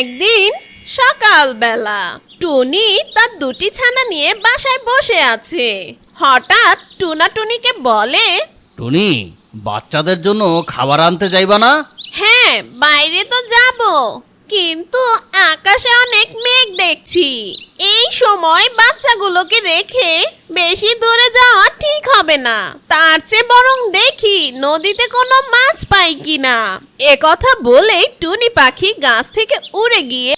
একদিন সকালবেলা টুনি তার দুটি ছানা নিয়ে বাসায় বসে আছে। হঠাৎ টুনা টুনিকে বলে টুনি বাচ্চাদের জন্য খাবার আনতে যাইবা না? হ্যাঁ বাইরে তো যাব। কিন্তু আকাশে অনেক মেঘ দেখছি। এই সময় বাচ্চাগুলোকে রেখে বেশি দূরে যাওয়া ঠিক হবে না। তার চেয়ে বরং দেখি নদীতে কোনো মাছ পাই কিনা। এ কথা বলেই টুনি পাখি গাছ থেকে উড়ে গিয়ে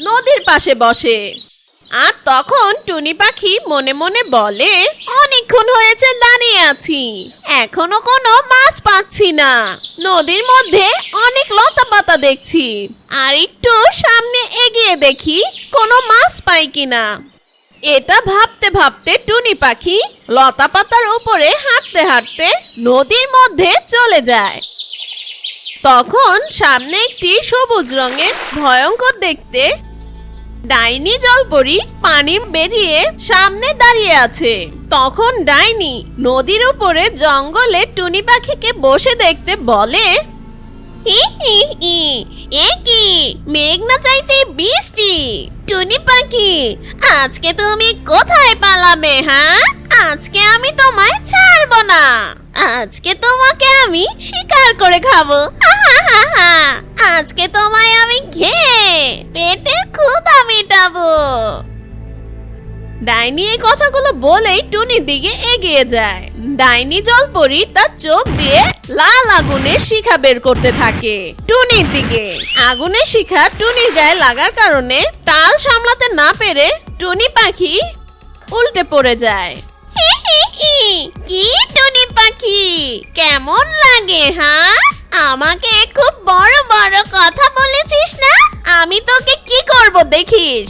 নদীর পাশে বসে। আর তখন টুনি পাখি মনে মনে বলে, অনেকক্ষণ হয়েছে দাঁড়িয়ে আছি। এখনও কোনো মাছ পাচ্ছি না। নদীর মধ্যে অনেক লতা পাতা দেখছি। আর একটু সামনে এগিয়ে দেখি কোনো মাছ পাই কিনা। এটা ভাবতে ভাবতে টুনি পাখি লতা পাতার উপরে হাঁটতে হাঁটতে নদীর মধ্যে চলে যায়। তখন সামনে একটি সবুজ রঙের ভয়ঙ্কর দেখতে ডাইনি জলপরি পানি বেরিয়ে সামনে দাঁড়িয়ে আছে। তখন ডাইনি নদীর উপরে জঙ্গলে টুনি পাখিকে বসে দেখতে বলে হি হি হি, এ কি? মেঘ না চাইতে বৃষ্টি। টুনি পাখি আজকে তুমি কোথায় পালাবে হ্যাঁ? আজকে আমি তোমায় ছাড়বো না। আজকে তোমাকে আমি শিকার করে খাব। আজকে তোমায় আমি খেয়ে পেটের ক্ষুধা মেটাবো। ডাইনি এই কথাগুলো বলেই টুনির দিকে এগিয়ে যায়। ডাইনি জলপরি তার চোখ দিয়ে লাল আগুনের শিখা বের করতে থাকে টুনির দিকে। আগুনের শিখা টুনির গায়ে লাগার কারণে তাল সামলাতে না পেরে টুনি পাখি উল্টে পড়ে যায়। কি টুনি পাখি? কেমন লাগে হ্যাঁ? আমাকে খুব বড় বড় কথা বলেছিস না? আমি তোকে কি করব দেখিস?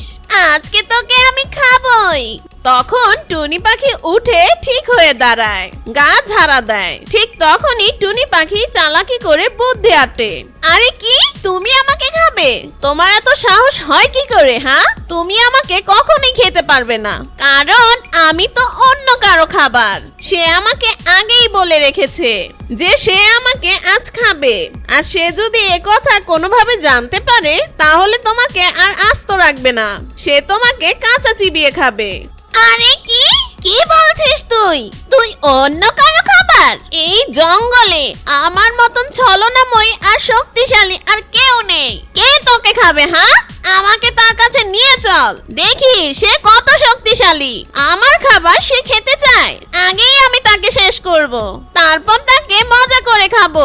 আজকে তোকে আমি খাবই। তখন টুনি পাখি উঠে ঠিক হয়ে দাঁড়ায়, গা ঝাড়া দেয়। ঠিক তখনই টুনি পাখি চালাকি করে বুদ্ধি আটে। আরে কি? তুমি আমাকে খাবে? তোমার এত সাহস হয় কি করে হ্যাঁ? তুমি আমাকে কখনোই খেতে পারবে না। কারণ আমি তো অন্য কারও খাবার। সে আমাকে আগেই বলে রেখেছে যে সে আমাকে আজ খাবে। আর সে যদি এ কথা কোনোভাবে জানতে পারে, তাহলে তোমাকে আর আস্ত রাখবে না। সে তোমাকে কাঁচা চিবিয়ে খাবে। আরে কি কি বলছিস তুই? তুই অন্য কারও খাবার? এই জঙ্গলে আমার মতন ছলনাময়ী আর শক্তিশালী আর কেউ নেই। কে তোকে খাবে হ্যাঁ? আমাকে তার কাছে নিয়ে চল। দেখি সে কত শক্তিশালী। আমার খাবার সে খেতে চায়। আগেই আমি তাকে শেষ করব। তারপর তাকে মজা করে খাব।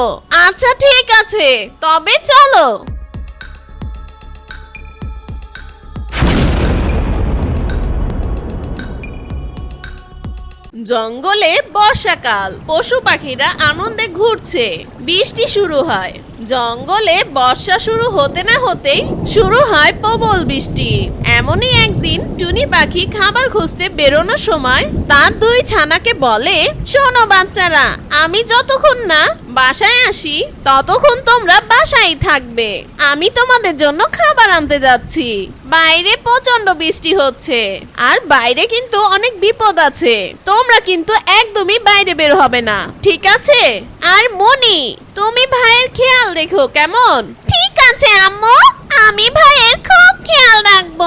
আচ্ছা ঠিক আছে। তবে চলো। জঙ্গলে বর্ষাকাল পশু পাখিরা আনন্দে ঘুরছে বৃষ্টি শুরু হয়। জঙ্গলে বর্ষা শুরু হতে না হতেই শুরু হয় প্রবল বৃষ্টি। এমনই একদিন টুনি পাখি খাবার খুঁজতে বেরোনোর সময় তার দুই ছানাকে বলে, শোনো বাচ্চারা, আমি যতক্ষণ না বাসায় আসি, ততক্ষণ তোমরা বাসায় থাকবে। আমি তোমাদের জন্য খাবার আনতে যাচ্ছি। বাইরে প্রচণ্ড বৃষ্টি হচ্ছে। আর বাইরে কিন্তু অনেক বিপদ আছে। তোমরা কিন্তু একদমই বাইরে বের হবে না, ঠিক আছে? আর মনি তুমি ভাইয়ের খেয়াল রেখো, কেমন? ঠিক আছে, আম্মু, আমি ভাইয়ের খুব খেয়াল রাখব।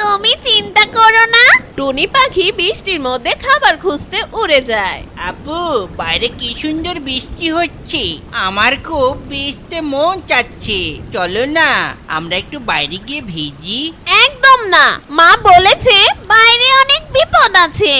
তুমি চিন্তা করো না, টুনি পাখি বৃষ্টির মধ্যে খাবার খুঁজতে উড়ে যায়। আপু, বাইরে কি সুন্দর বৃষ্টি হচ্ছে? আমার খুব ভিজতে মন চাচ্ছে। চলো না, আমরা একটু বাইরে গিয়ে ভিজি। একদম না। মা বলেছে, বাইরে অনেক বিপদ আছে।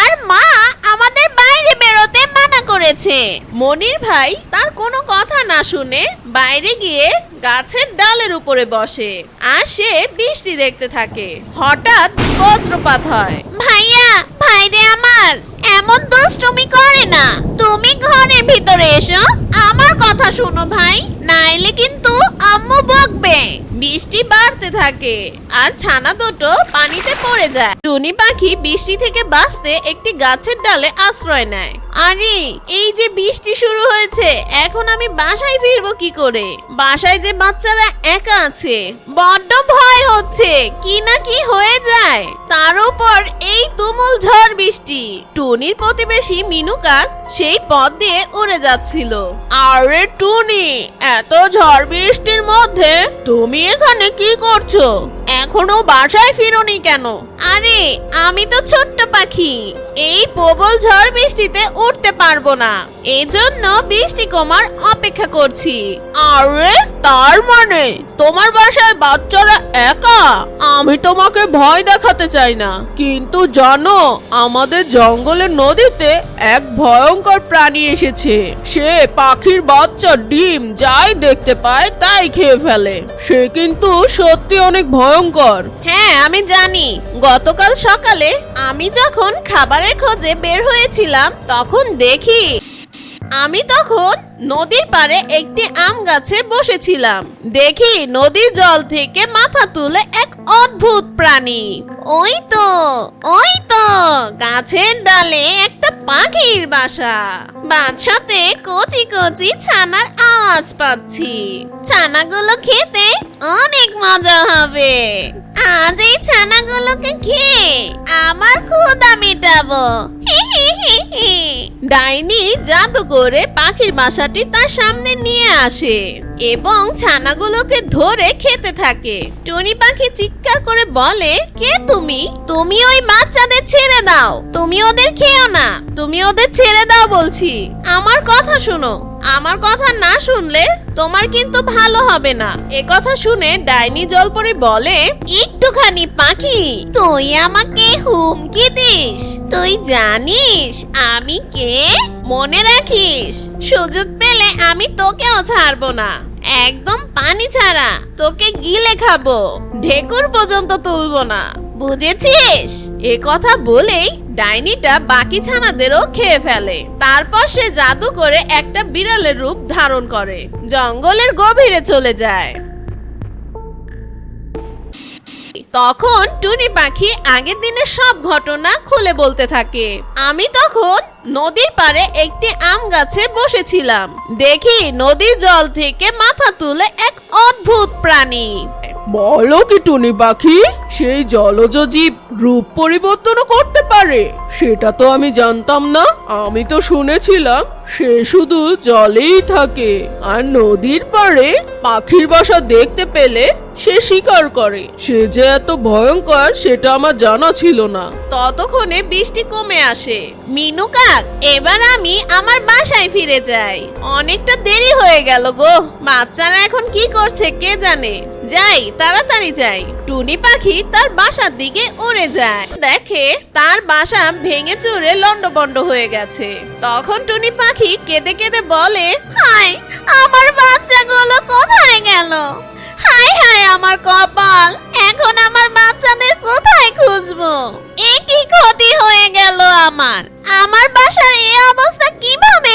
আর মা আমাদের বাইরে বেরোতে মানা করেছে। মনির ভাই তার কোনো কথা না শুনে বাইরে গিয়ে গাছের ডালের উপরে বসে, আর সে বৃষ্টি দেখতে থাকে। হঠাৎ বজ্রপাত হয়। ভাইয়া ভাইরে আমার এমন দুষ্টুমি করে না। তুমি ঘরের ভিতরে এসো। আমার কথা শোনো ভাই, নাইলে কিন্তু আম্মু বকবে। বৃষ্টি বাড়তে থাকে আর ছানা দুটো পানিতে পড়ে যায়। টুনি পাখি বৃষ্টি থেকে বাঁচতে একটি গাছের ডালে আশ্রয় নেয়। আরে, এই যে বৃষ্টি শুরু হয়েছে, এখন আমি বাসায় ফিরবো কি করে? বাসায় যে বাচ্চারা একা আছে, বড্ড ভয় হচ্ছে, কি না কি হয়ে যায়। তার উপর এই তুমুল ঝড় বৃষ্টি। টুনির প্রতিবেশী মিনু কাক সেই পথ দিয়ে উড়ে যাচ্ছিল। আরে টুনি, এত ঝড় বৃষ্টির মধ্যে তুমি এখানে কি করছ? এখনও বাসায় ফিরোনি কেন? আরে আমি তো ছোট্ট পাখি। এই প্রবল ঝড় বৃষ্টিতে উঠতে পারব না। এজন্য বৃষ্টি কমার অপেক্ষা করছি। আরে তার মানে? তোমার বাসায় বাচ্চারা একা? আমি তোমাকে ভয় দেখাতে চাই না। কিন্তু জানো আমাদের জঙ্গলের নদীতে এক ভয়ঙ্কর প্রাণী এসেছে। সে পাখির বাচ্চা ডিম যাই দেখতে পায় তাই খেয়ে ফেলে। সে কিন্তু সত্যি অনেক ভয়ঙ্কর। হ্যাঁ আমি জানি। গতকাল সকালে আমি যখন খাবারের খোঁজে বের হয়েছিলাম, তখন দেখি আমি তখন নদীর পাড়ে একটি আম গাছে বসেছিলাম। দেখি নদীর জল থেকে মাথা তুলে এক অদ্ভুত প্রাণী। ওই তো ওই তো, গাছের ডালে একটা পাখির বাসা। বাসাতে কচি কচি ছানার আওয়াজ পাচ্ছি। ছানাগুলো খেতে আজ এই ছানাগুলোকে খেয়ে আমার ক্ষুদা মেটাবো। ডাইনি জাদু করে পাখির বাসাটি তার সামনে নিয়ে আসে। এবং ছানাগুলোকে ধরে খেতে থাকে। টনি পাখি চিৎকার করে বলে, কে তুমি? তুমি ওই বাচ্চাদের ছেড়ে দাও। তুমি ওদের খেও না। তুমি ওদের ছেড়ে দাও বলছি। আমার কথা শোনো। আমার কথা না শুনলে তোমার কিন্তু ভালো হবে না। এ কথা শুনে ডাইনি জলপরি বলে, একটুখানি পাখি, তুই আমাকে হুমকি দিস। তুই জানিস আমি কে? মনে রাখিস, সুযোগ পেলে আমি তোকেও ছাড়বো না। একদম পানি ছাড়া। তোকে গিলে খাব। ঢেকুর পর্যন্ত তুলবো না। বুঝেছিস? এ কথা বলেই ডাইনিটা বাকি ছানাদেরও খেয়ে ফেলে। তারপর সে জাদু করে একটা বিড়ালের রূপ ধারণ করে। জঙ্গলের গভীরে চলে যায়। তখন টুনি পাখি আগের দিনের সব ঘটনা খুলে বলতে থাকে। আমি তখন নদীর পাড়ে একটি আম গাছে বসেছিলাম। দেখি নদীর জল থেকে মাথা তুলে এক অদ্ভুত প্রাণী। বলো কি টুনি পাখি সেই জলজ জীব রূপ পরিবর্তনও করতে পারে। সেটা তো আমি জানতাম না। আমি তো শুনেছিলাম সে শুধু জলেই থাকে। আর নদীর পাড়ে পাখির বাসা দেখতে পেলে সে শিকার করে। সে যে এত ভয়ঙ্কর সেটা আমার জানা ছিল না। ততক্ষণে বৃষ্টি কমে আসে। মিনু কাক এবার আমি আমার বাসায় ফিরে যাই। অনেকটা দেরি হয়ে গেল গো। বাচ্চারা এখন কি করছে কে জানে? যাই, তাড়াতাড়ি যাই। টুনি পাখি তার বাসার দিকে উড়ে যায়। দেখে তার বাসা ভেঙে চুরে লন্ডবন্ড হয়ে গেছে। তখন টুনি পাখি কেঁদে কেঁদে বলে হাই আমার বাচ্চাগুলো কোথায় গেল? হাই হাই আমার কপাল! এখন আমার বাচ্চাদের কোথায় খুঁজবো? এ কি ক্ষতি হয়ে গেল আমার? আমার বাসার এই অবস্থা কীভাবে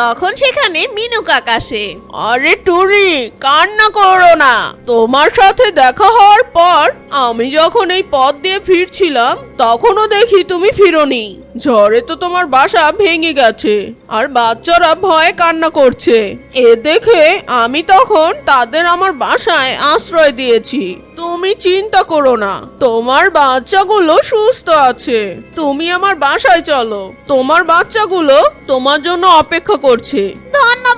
তখন সেখানে মিনু কাক আসে। আরে টুনি, কান্না করো না। তোমার সাথে দেখা হওয়ার পর আমি যখন এই পথ দিয়ে ফিরছিলাম, তখনও দেখি তুমি ফিরোনি। ঝড়ে তো তোমার বাসা ভেঙে গেছে, আর বাচ্চারা ভয়ে কান্না করছে। এ দেখে আমি তখন তাদের আমার বাসায় আশ্রয় দিয়েছি। তুমি চিন্তা করো না। তোমার বাচ্চাগুলো সুস্থ আছে। তুমি আমার বাসায় চলো। তোমার বাচ্চাগুলো তোমার জন্য অপেক্ষা করছে।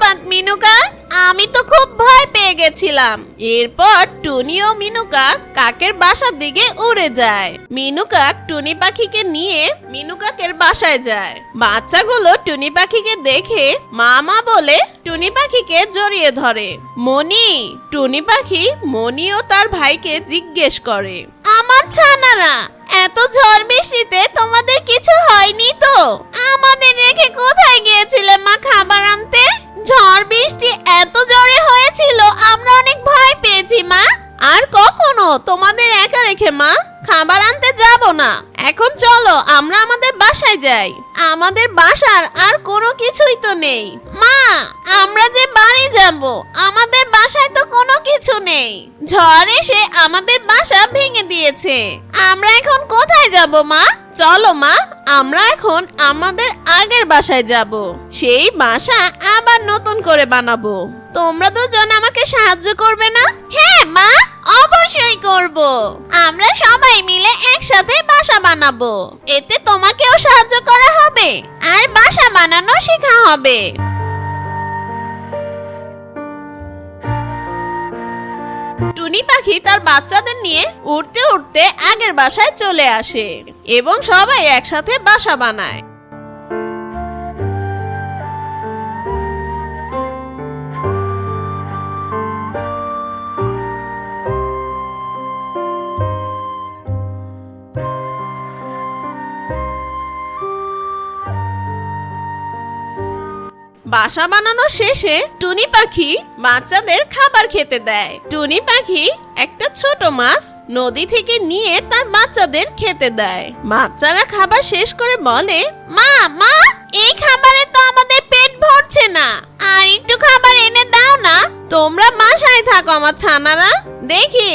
ধন্যবাদ, মিনুকা। আমি তো খুব ভয় পেয়ে গেছিলাম। এরপর টুনি ও মিনুকা কাকের বাসার দিকে উড়ে যায়। মিনু কাক টুনি পাখিকে নিয়ে মিনু কাকের বাসায় যায়। বাচ্চাগুলো টুনি পাখিকে দেখে মামা বলে টুনি পাখিকে জড়িয়ে ধরে। মনি টুনি পাখি মনি ও তার ভাইকে জিজ্ঞেস করে, আমার ছানারা এত ঝড় বৃষ্টিতে তোমাদের কিছু হয়নি তো? আমাদের রেখে কোথায় গিয়েছিলে মা খাবার আনতে? ঝড় বৃষ্টি এত জোরে হয়েছিল, আমরা অনেক ভয় পেয়েছি মা। আর কখনো তোমাদের একা রেখে মা খাবার আনতে যাব না। এখন চলো, আমরা আমাদের বাসায় যাই। আমাদের বাসার আর কোনো কিছুই তো নেই। মা! আমরা যে বাড়ি যাব, আমাদের বাসায় তো কোনো কিছু নেই। ঝড় এসে আমাদের বাসা ভেঙে দিয়েছে। আমরা এখন কোথায় যাব, মা? চলো, মা, আমরা এখন আমাদের আগের বাসায় যাব। সেই বাসা আবার নতুন করে বানাবো। তোমরা দুজন আমাকে সাহায্য করবে না? হ্যাঁ মা, অবশ্যই করব। আমরা সবাই মিলে একসাথে বাসা বানাবো। এতে তোমাকেও সাহায্য করা হবে, আর বাসা বানানো শেখা হবে। টুনি পাখি তার বাচ্চাদের নিয়ে উড়তে উড়তে আগের বাসায় চলে আসে এবং সবাই একসাথে বাসা বানায়। বাসা বানানো শেষে টুনি পাখি বাচ্চাদের খাবার খেতে দেয়। টুনি পাখি একটা ছোট মাছ নদী থেকে নিয়ে তার বাচ্চাদের খেতে দেয়। বাচ্চারা খাবার শেষ করে বলে, মা মা, এই খাবারে তো আমাদের পেট ভরছে না। আর একটু খাবার এনে দাও না। তোমরা বাসায় থাকো আমার ছানারা। দেখি,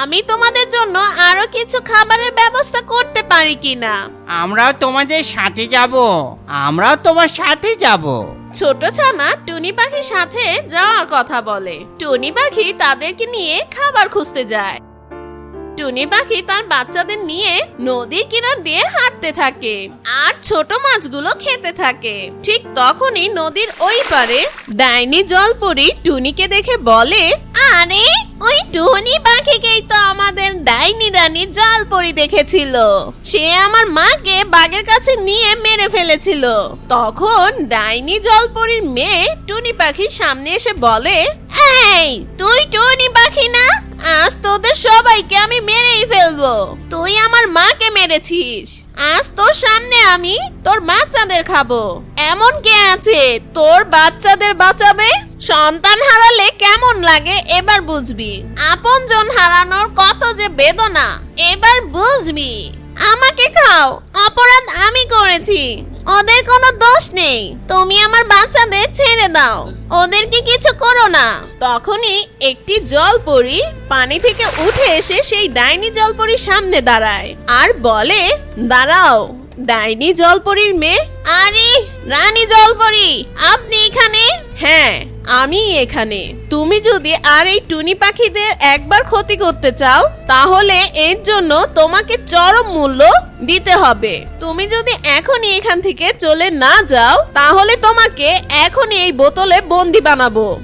আমি তোমাদের জন্য আরও কিছু খাবারের ব্যবস্থা করতে পারি কিনা? আমরাও তোমাদের সাথে যাব। আমরাও তোমার সাথে যাব। ছোট ছানা টুনি পাখির সাথে যাওয়ার কথা বলে। টুনি পাখি তাদেরকে নিয়ে খাবার খুঁজতে যায়। টুনি পাখি তার বাচ্চাদের নিয়ে নদীর কিনার দিয়ে হাঁটতে থাকে আর ছোট মাছগুলো খেতে থাকে। ঠিক তখনই নদীর ওই পারে ডাইনি জলপরি টুনিকে দেখে বলে, আরে, ওই টুনি পাখিকেই তো আমাদের ডাইনি রানী জলপরি দেখেছিল। সে আমার মাকে বাঘের কাছে নিয়ে মেরে ফেলেছিল। তখন ডাইনি জলপরির মেয়ে টুনি পাখির সামনে এসে বলে, এই, তুই টুনি পাখি না? আজ তোদের সবাইকে আমি মেরেই ফেলব। তুই আমার মাকে মেরেছিস। আজ তোর সামনে আমি তোর বাচ্চাদের খাব। এমন কে আছে? তোর বাচ্চাদের বাঁচাবে? সন্তান হারালে কেমন লাগে এবার বুঝবি। আপনজন হারানোর কত যে বেদনা, এবার বুঝবি। আমাকে খাও, অপরাধ আমি করেছি। ওদের কোনো দোষ নেই। তুমি আমার বাচ্চাদের ছেড়ে দাও। ওদেরকে কিছু করো না। তখনই একটি জলপরি পানি থেকে উঠে এসে সেই ডাইনি জলপরির সামনে দাঁড়ায় আর বলে, দাঁড়াও, ডাইনি জলপরির মেয়ে? আরে, রানী জলপরি, আপনি এখানে? হ্যাঁ আমি এখানে। তুমি যদি আর এই টুনি পাখিদের একবার ক্ষতি করতে চাও, তাহলে এর জন্য তোমাকে চরম মূল্য দিতে হবে। তুমি যদি এখনই এখান থেকে চলে না যাও, তাহলে তোমাকে এখনই এই বোতলে বন্দি বানাবো।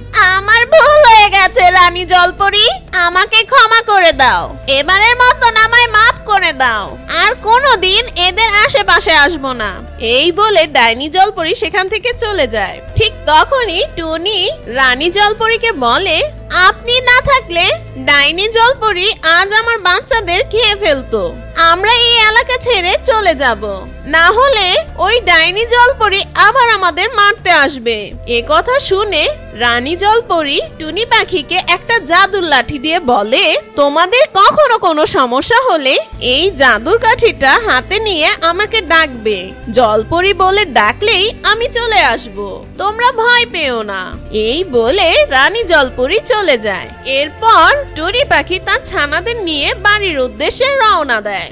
হয়ে গেছে, রানী জলপরি। আমাকে ক্ষমা করে দাও। এবারের মতন আমায় মাফ করে দাও। আর কোনোদিন এদের আশেপাশে আসব না। এই বলে ডাইনি জলপরি সেখান থেকে চলে যায়। ঠিক তখনই টুনি রানী জলপরিকে বলে আপনি না থাকলে ডাইনি জলপরি আজ আমার বাচ্চাদের খেয়ে ফেলতো। আমরা এই এলাকা ছেড়ে চলে যাব। না হলে ওই ডাইনি জলপরি আবার আমাদের মারতে আসবে। এ কথা শুনে রানী জলপরি টুনি পাখিকে একটা জাদুর লাঠি দিয়ে বলে, তোমাদের কখনো কোনো সমস্যা হলে এই জাদুর কাঠিটা হাতে নিয়ে আমাকে ডাকবে। জলপরি বলে ডাকলেই আমি চলে আসব। তোমরা ভয় পেও না। এই বলে রানী জলপুরি চলে যায়। এরপর টুরি পাখি তার ছানাদের নিয়ে বাড়ির উদ্দেশ্যে রওনা দেয়।